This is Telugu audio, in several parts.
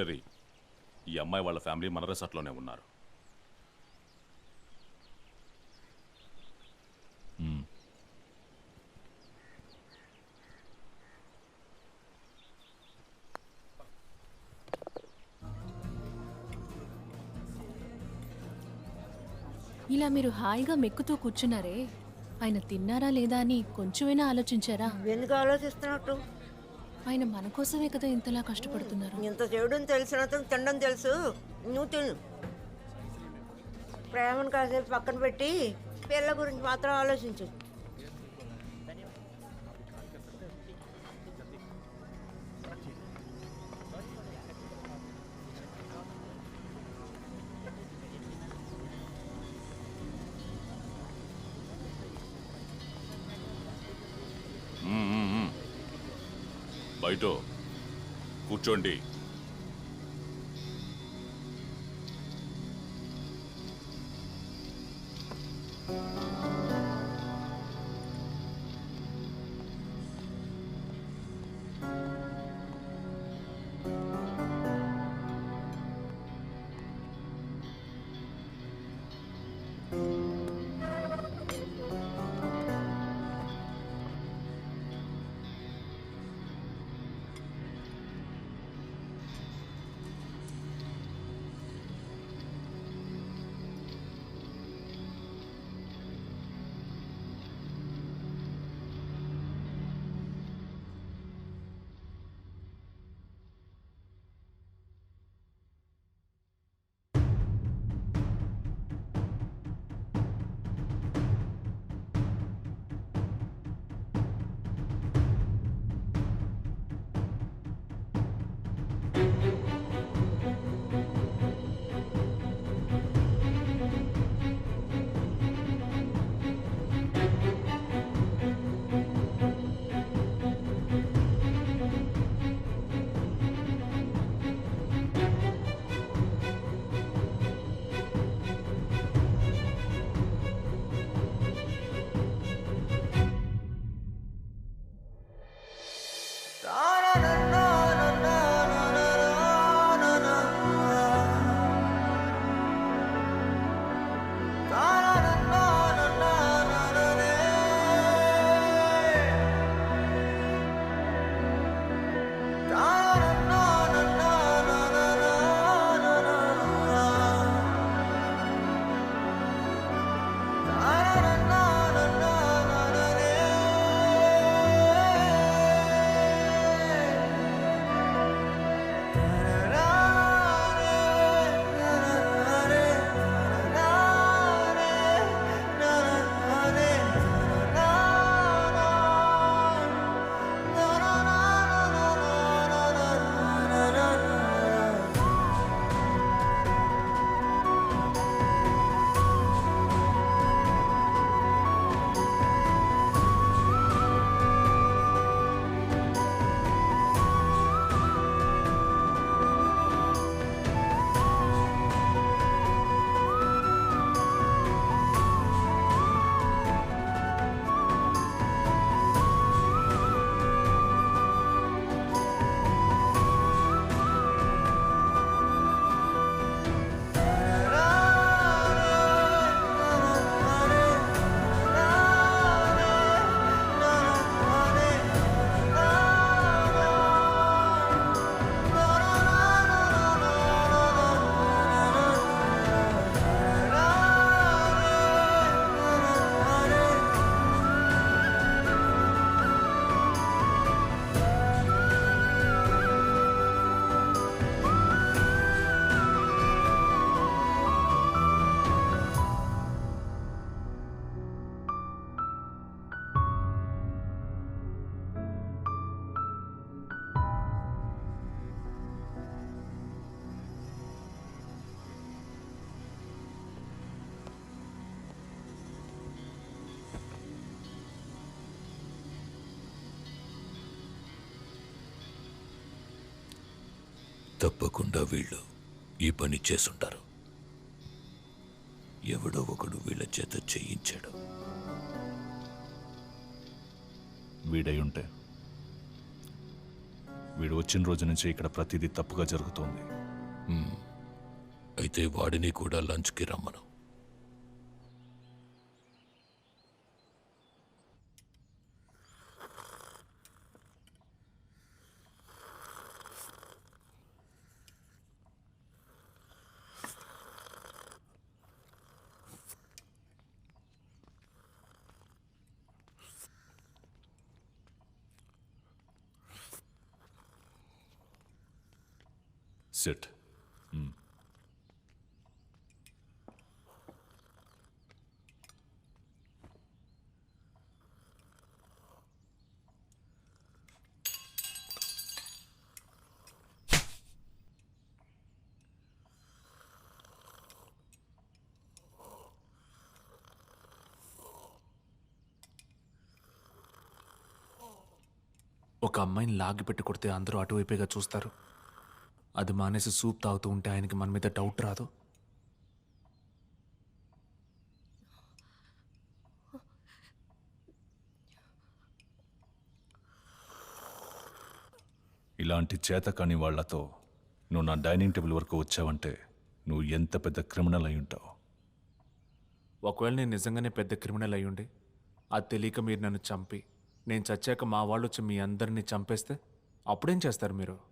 మిస్టరీ ఈ అమ్మాయి వాళ్ళ ఫ్యామిలీ మన రిసార్ట్లోనే ఉన్నారు ఇలా మీరు హాయిగా మెక్కుతూ కూర్చున్నారే. ఆయన తిన్నారా లేదా అని కొంచెమైనా ఆలోచించారా? ఎందుకు ఆలోచిస్తున్నట్టు ఆయన మన కోసమే కదా ఇంతలా కష్టపడుతున్నారు. ఇంత చేయడం తెలిసిన తినడం తెలుసు. నువ్వు తిను. ప్రేమను కాసేపు పక్కన పెట్టి పిల్ల గురించి మాత్రం ఆలోచించు. బయట. కూర్చోండి. తప్పకుండా వీళ్ళు ఈ పని చేసుంటారు ఎవడో ఒకడు వీళ్ళ చేత చేయించాడు. వీడై ఉంటే వీడు వచ్చిన రోజు నుంచి ఇక్కడ ప్రతిదీ తప్పుగా జరుగుతోంది. అయితే వాడిని కూడా లంచ్కి రమ్మను. సెట్. ఒక అమ్మాయిని లాగి పెట్టి కొడితే అందరూ అటువైపుగా చూస్తారు. అది మానేసి సూప్ తాగుతూ ఉంటే ఆయనకి మన మీద డౌట్ రాదు. ఇలాంటి చేతకాని వాళ్ళతో నువ్వు నా డైనింగ్ టేబుల్ వరకు వచ్చావంటే నువ్వు ఎంత పెద్ద క్రిమినల్ అయి ఉంటావు? ఒకవేళ నేను నిజంగానే పెద్ద క్రిమినల్ అయ్యుండి అది తెలియక మీరు నన్ను చంపి నేను చచ్చాక మా వాళ్ళు వచ్చి మీ అందరినీ చంపేస్తే అప్పుడేం చేస్తారు మీరు?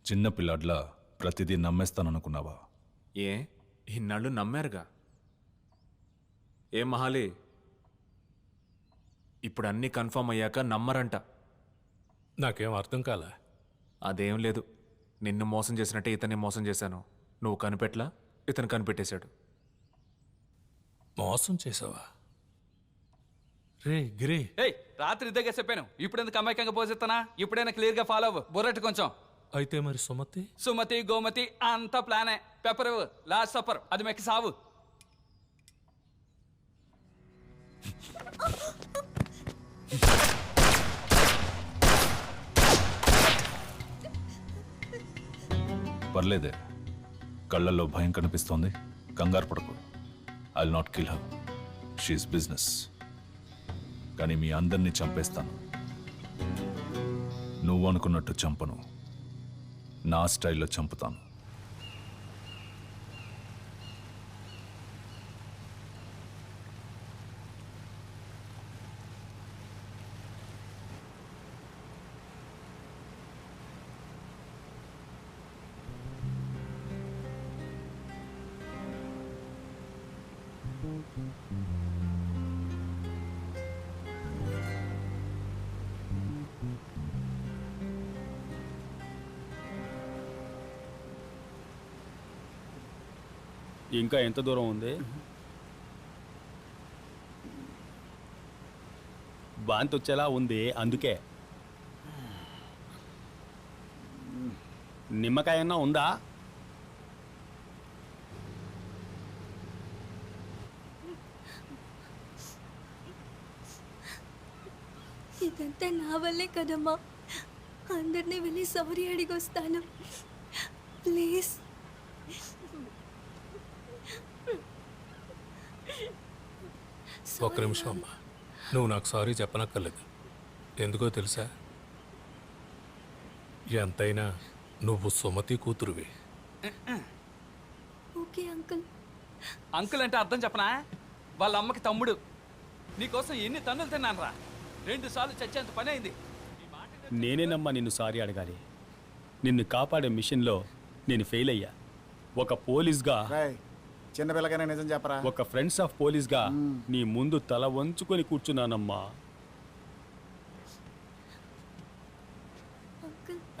చిన్న పిల్లాడ్లా ప్రతిదీ నమ్మేస్తాననుకున్నావా? ఏ? ఇన్నాళ్ళు నమ్మారుగా? ఏ మహాలి? ఇప్పుడు అన్నీ కన్ఫర్మ్ అయ్యాక నమ్మరంట. నాకేం అర్థం కాలే. అదేం లేదు. నిన్ను మోసం చేసినట్టే ఇతన్ని మోసం చేశాను. నువ్వు కనిపెట్లా ఇతను కనిపెట్టేశాడు. మోసం చేసావా? రే గిరి. ఏయ్ రాత్రి ఇద్దరుగా చెప్పాను. ఇప్పుడు ఎందుకు అమాయకంగా పోసేస్తానా ఇప్పుడైనా క్లియర్గా ఫాలో అవ్వు. బుర్రటి కొంచెం. అయితే మరి సుమతి? సుమతి గోమతి అంతా ప్లానే పెప్పర్ లాస్ట్ సఫర్ అది మెక్కి సావు. పర్లేదే. కళ్ళల్లో భయం కనిపిస్తోంది. కంగారు పడకు. I not kill her she's business కానీ మీ అందరినీ చంపేస్తాను. నువ్వు అనుకున్నట్టు చంపను. నా స్టైల్లో చంపుతాను. ఇంకా ఎంత దూరం ఉంది? వాంతి వచ్చేలా ఉంది అందుకే. నిమ్మకాయ అన్నా ఉందా? ఇదంతా నా వల్లే కదమ్మా. అందరినీ వెళ్ళి సారీ అడిగి వస్తాను ప్లీజ్. ఒక్క నిమిషం అమ్మా. నువ్వు నాకు సారీ చెప్పనక్కర్లేదు. ఎందుకో తెలుసా? ఎంతైనా నువ్వు సుమతి కూతురువి. Okay uncle. అంకుల్ అంటే అర్థం చెప్పనా? వాళ్ళ అమ్మకి తమ్ముడు. నీకోసం ఎన్ని తన్నులు తిన్నాను రా రెండు సార్లు చచ్చేంత పని అయింది. నేనేనమ్మా నిన్ను సారీ అడగాలి. నిన్ను కాపాడే మిషన్లో నేను ఫెయిల్ అయ్యా. ఒక పోలీస్గా చిన్న పిల్లగానే నిజం చెప్పరా? ఒక ఫ్రెండ్స్ ఆఫ్ పోలీస్గా నీ ముందు తల వంచుకొని కూర్చున్నానమ్మా.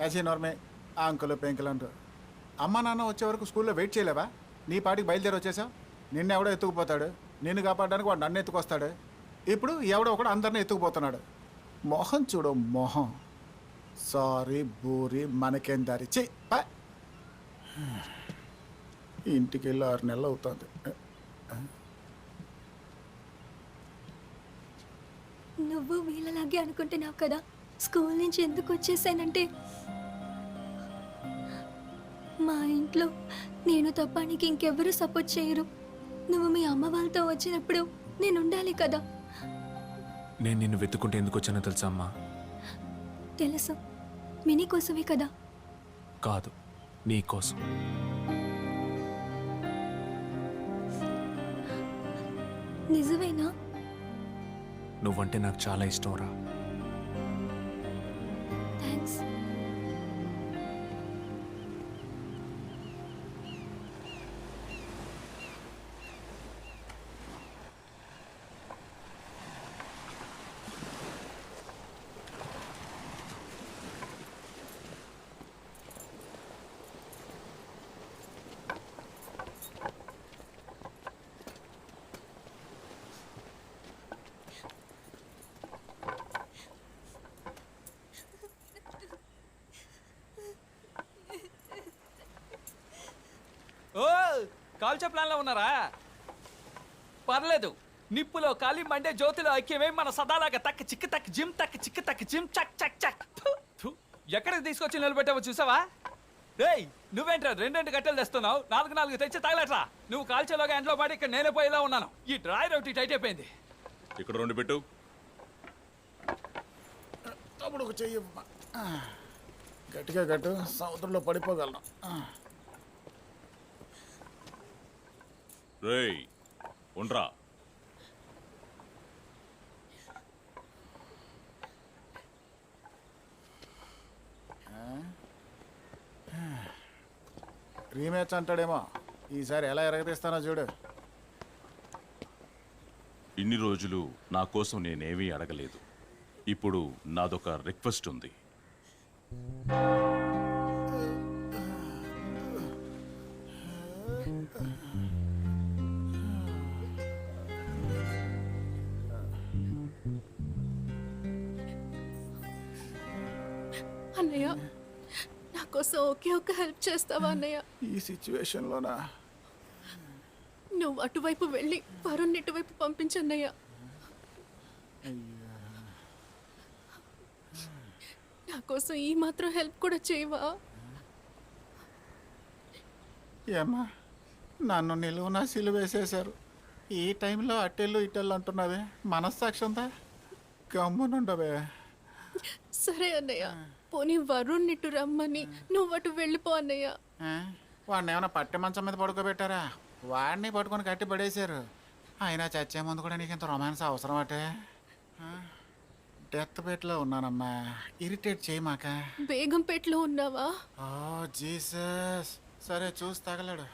యాసీ నార్మే ఆ అంకులు పెంకులు అంటూ. అమ్మ నాన్న వచ్చే వరకు స్కూల్లో వెయిట్ చేయలేవా? నీ పాటికి బయలుదేరి వచ్చేసావు? నిన్ను ఎవడో ఎత్తుకుపోతాడు. నిన్ను కాపాడడానికి వాడు నన్ను ఎత్తుకొస్తాడు. ఇప్పుడు ఎవడో ఒకడు అందరిని ఎత్తుకుపోతున్నాడు. మొహం చూడు మొహం. సారీ బూరి మనకేం దారి. చెయ్యి. ఇంటికి వెళ్ళి ఆరు నెలలు అవుతుంది. నువ్వు వీళ్ళలాగే అనుకుంటున్నావు కదా? స్కూల్ నుంచి ఎందుకు వచ్చేసానంటే? మా ఇంట్లో నేను తప్ప నీకు ఇంకెవ్వరూ సపోర్ట్ చేయరు. నువ్వు మీ అమ్మ వాళ్ళతో వచ్చినప్పుడు నేను ఉండాలి కదా? నేను నిన్ను వెతుకుంటే ఎందుకు వచ్చానో తెలుసా అమ్మా? తెలుసు. మినీ కోసమే కదా? కాదు నీ కోసం. నిజమేనా? నువ్వంటే నాకు చాలా ఇష్టం రా. థ్యాంక్స్ ఓ కాల్చే ప్లాన్లో ఉన్నారా? పర్లేదు. నిప్పులో కాలి మండే జ్యోతిలో ఐక్యమే మన సదాలాగా తక్క చిక్క తక్క జిమ్ తక్క చిక్క తక్క జిమ్ చక్ చక్ చక్. ఎక్కడికి తీసుకొచ్చి నిలబెట్టావో చూసావా? రేయ్ నువ్వేంట్రా రెండు రెండు గట్టెలు తెస్తున్నావు? నాలుగు నాలుగు తెచ్చి తగలట్రా? నువ్వు కాల్చేలోగా ఎంట్లో పడి ఇక్కడ నేనే పోయేలా ఉన్నాను. ఈ డ్రాయర్ ఒకటి టైట్ అయిపోయింది. ఇక్కడ రెండు పెట్టు. తమ్ముడు ఒక చెయ్యి గట్టిగా గట్టు సముద్రంలో పడిపోగలను ఆ. రేయ్ ఉండ్రా. రీమ్యాచ్ అంటాడేమో. ఈసారి ఎలా ఎరగతీస్తానో చూడు. ఇన్ని రోజులు నా కోసం నేనేమీ అడగలేదు. ఇప్పుడు నాదొక రిక్వెస్ట్ ఉంది. అన్నయ్య నా కోసం ఒకే ఒక హెల్ప్ చేస్తావా అన్నయ్య? ఈ సిచ్యువేషన్లోనా? నువ్వు అటువైపు వెళ్ళి వరుణ్ ఇటువైపు పంపించన్నయ్య నా కోసం ఈ మాత్రం హెల్ప్ కూడా చేయవా? ఏమ్మా నన్ను నిలువున సిలువేసేశారు ఈ టైంలో అట్టెళ్ళు ఇట్టెళ్ళు అంటున్నావే మనస్సాక్షి ఉందా గమ్మునుండవే. సరే అన్నయ్య. పోనీ వరుణ్ ఇటు రమ్మని. నువ్వు అటు వెళ్ళిపో అన్నయ్య? వాడిని ఏమైనా పట్టె మంచం మీద పడుకోబెట్టారా? వాడిని పట్టుకొని కట్టి పడేశారు. అయినా చచ్చే ముందు కూడా నీకు ఇంత రొమాన్స్ అవసరం అటే? డెత్ బెడ్లో ఉన్నానమ్మా. ఇరిటేట్ చేయమాక. బేగంపేటలో ఉన్నావా? Oh Jesus. సరే చూసి తగలడు.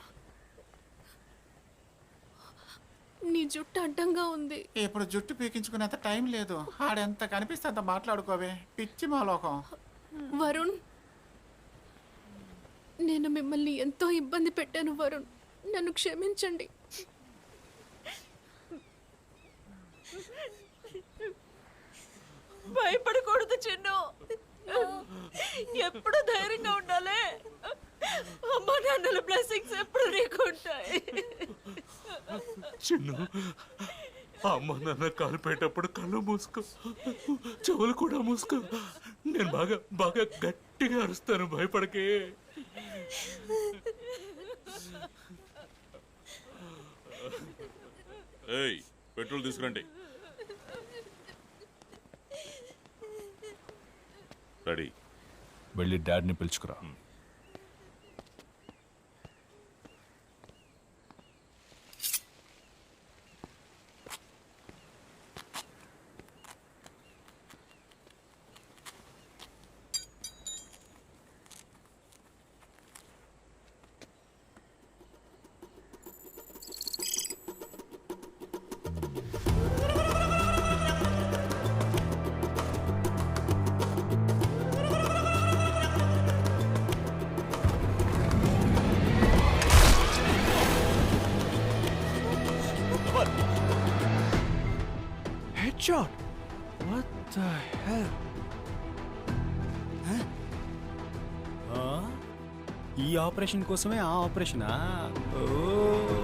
నీ జుట్టు అడ్డంగా ఉంది. ఇప్పుడు జుట్టు పీకించుకునేంత టైం లేదు. ఆడెంత కనిపిస్తే అంత మాట్లాడుకోవే. పిచ్చి మా లోకం వరుణ్. నేను మిమ్మల్ని ఎంతో ఇబ్బంది పెట్టాను వరుణ్. నన్ను క్షమించండి. భయపడకూడదు చిన్ను. ఎప్పుడు ధైర్యంగా ఉండాలి? అమ్మ నాన్నల బ్లెస్సింగ్స్ ఎప్పుడు నీకు ఉంటాయి? చిన్ను అమ్మ నాన్న కాలిపోయేటప్పుడు కళ్ళు మూసుకో. చెవులు కూడా మూసుకో. నేను బాగా బాగా గట్టిగా అరుస్తాను భయపడకే. ఏయ్ పెట్రోల్ తీసుకురండి. రెడీ. వెళ్ళి డాడ్ని పిలుచుకురా. ఈ ఆపరేషన్ కోసమే ఆ ఆపరేషనా?